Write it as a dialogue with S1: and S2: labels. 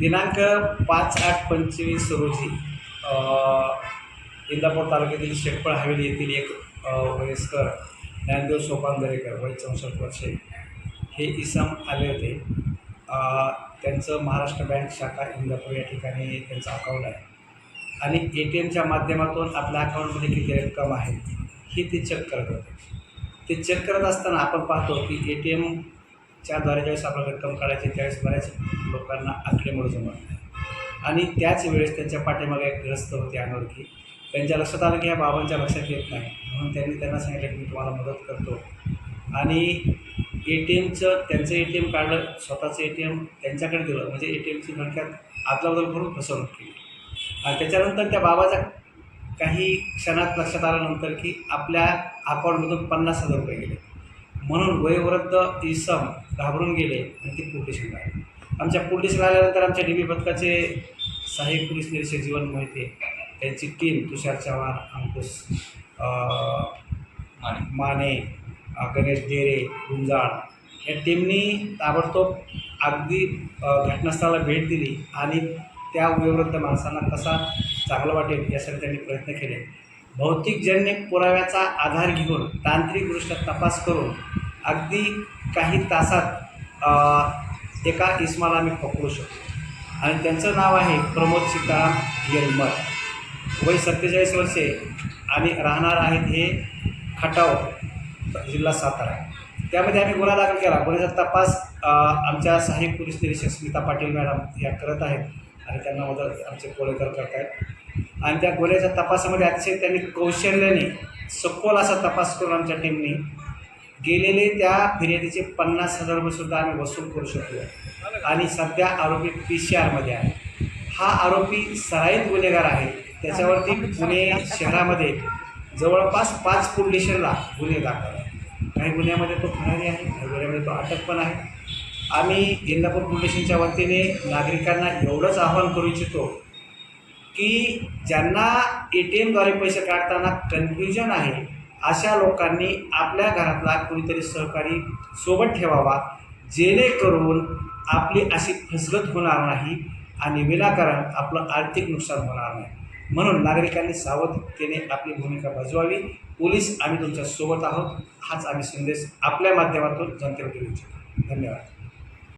S1: दिनांक पाच आठ पंचवीस रोजी इंदापूर तालुक्यातील शेटपळ हवेली येथील एक वयस्कर ज्ञानदेव सोपान दरेकर वय चौसष्ट वर्षे हे इसम आले होते. त्यांचं महाराष्ट्र बँक शाखा इंदापूर या ठिकाणी त्यांचं अकाउंट आहे. आणि ए टी एमच्या माध्यमातून आपल्या अकाउंटमध्ये किती रक्कम आहे ही ते चेक करत होते. ते चेक करत असताना आपण पाहतो की ए टी एम त्याद्वारे ज्यावेळेस आपल्याला रक्कम काढायची त्यावेळेस बऱ्याच लोकांना आकडेमोड जमत नाही आणि त्याच वेळेस त्यांच्या पाठीमागे एक ग्रस्त होते अनोळखी. त्यांच्या लक्षात आलं की या बाबांच्या लक्षात येत नाही. म्हणून त्यांनी त्यांना सांगितलं की मी तुम्हाला मदत करतो. आणि ए टी एमचं त्यांचं ए टी एम काढलं स्वतःचं ए टी एम त्यांच्याकडे दिलं. म्हणजे ए टी एमची थोडक्यात आदलाबदल करून फसवणूक केली. आणि त्याच्यानंतर त्या बाबाच्या काही क्षणात लक्षात आल्यानंतर की आपल्या अकाउंटमधून पन्नास हजार रुपये गेले. म्हणून वयोवृद्ध इसम घाबरून गेले आणि ते पोलीस आले आमच्या पोलीस आल्यानंतर आमच्या डी बी पथकाचे सहाय्यक पोलीस निरीक्षक जीवन मोहिते त्यांची टीम तुषार चव्हाण अंकुश माने गणेश डेरे गुंजाळ या टीमनी ताबडतोब अगदी घटनास्थळाला भेट दिली आणि त्या वयोवृद्ध माणसांना कसा चांगलं वाटेल यासाठी त्यांनी प्रयत्न केले. भौतिकजन्य पुराव्याचा आधार घेऊन तांत्रिकदृष्ट्या तपास करून अगदी काही तासात एका इस्माला आम्ही पकडू शकतो. आणि त्यांचं नाव आहे प्रमोद सीताराम येलमर. वय सत्तेचाळीस वर्षे आणि राहणार आहेत हे खटाव जिल्हा सातारा. त्यामध्ये आम्ही गुन्हा दाखल केला. गुन्ह्याचा तपास आमच्या सहाय्यक पोलीस निरीक्षक स्मिता पाटील मॅडम या करत आहेत आणि त्यांना मदत आमचे कोळेकर करत आहेत. आणि त्या गुन्ह्याच्या तपासामध्ये अतिशय त्यांनी कौशल्याने सखोल असा तपास करून आमच्या टीमनी गेलेले त्या फिर्यादीचे पन्नास हजार रुपयेसुद्धा आम्ही वसूल करू शकलो. आणि सध्या आरोपी पी सी आरमध्ये आहे. हा आरोपी सराईत गुन्हेगार आहे. त्याच्यावरती पुणे शहरामध्ये जवळपास पाच पोलिशनला गुन्हे दाखल आहे काही गुन्ह्यामध्ये तो फरारी आहे काही गुन्ह्यामध्ये तो अटक पण आहे. आम्ही इंदापूर पोलीस वतीने नागरिकांना एवढंच आवाहन करू इच्छितो की ज्यांना ए टी एमद्वारे पैसे काढताना कन्फ्युजन आहे अशा लोकांनी आपल्या घरातला कोणीतरी सहकारी सोबत ठेवावा जेणेकरून आपली अशी फसगत होणार नाही आणि विनाकारण आपलं आर्थिक नुकसान होणार नाही. म्हणून नागरिकांनी सावधतेने आपली भूमिका बजवावी. पोलीस आम्ही तुमच्यासोबत आहोत. हाच आम्ही संदेश आपल्या माध्यमातून जनतेवर देऊ इच्छितो. धन्यवाद.